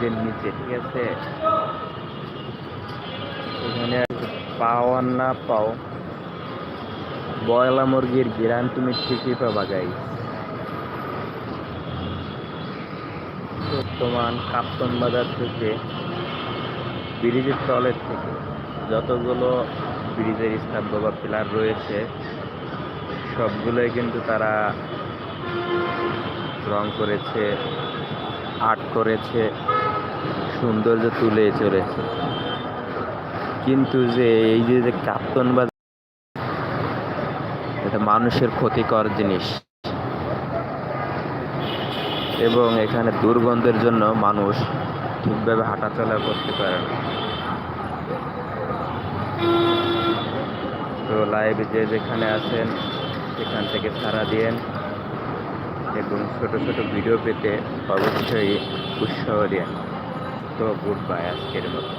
যে নিচে, ঠিক আছে? এখানে পাও আর না পাও। বয়লা মুরগির গিরান তুমি ঠিকই পাবা গাই বর্তমান কাপ্তন বাজার থেকে, ব্রিজের তলের থেকে যতগুলো ব্রিজের স্তম্ভ বা পিলার রয়েছে, সবগুলোই কিন্তু তারা রং করেছে, আর্ট করেছে। সৌন্দর্য তুলে চলেছে কিন্তু যে এই যে যে কাপ্তন বা এটা মানুষের ক্ষতিকর জিনিস। এবং এখানে দুর্গন্ধের জন্য মানুষ ঠিকভাবে হাঁটাচলা করতে পারে না। তো লাইভে যে যেখানে আছেন, সেখান থেকে সারা দিয়েন এবং ছোট ছোট ভিডিও পেতে অবশ্যই উৎসাহ দেন তো গুড বাই আজকের মতো।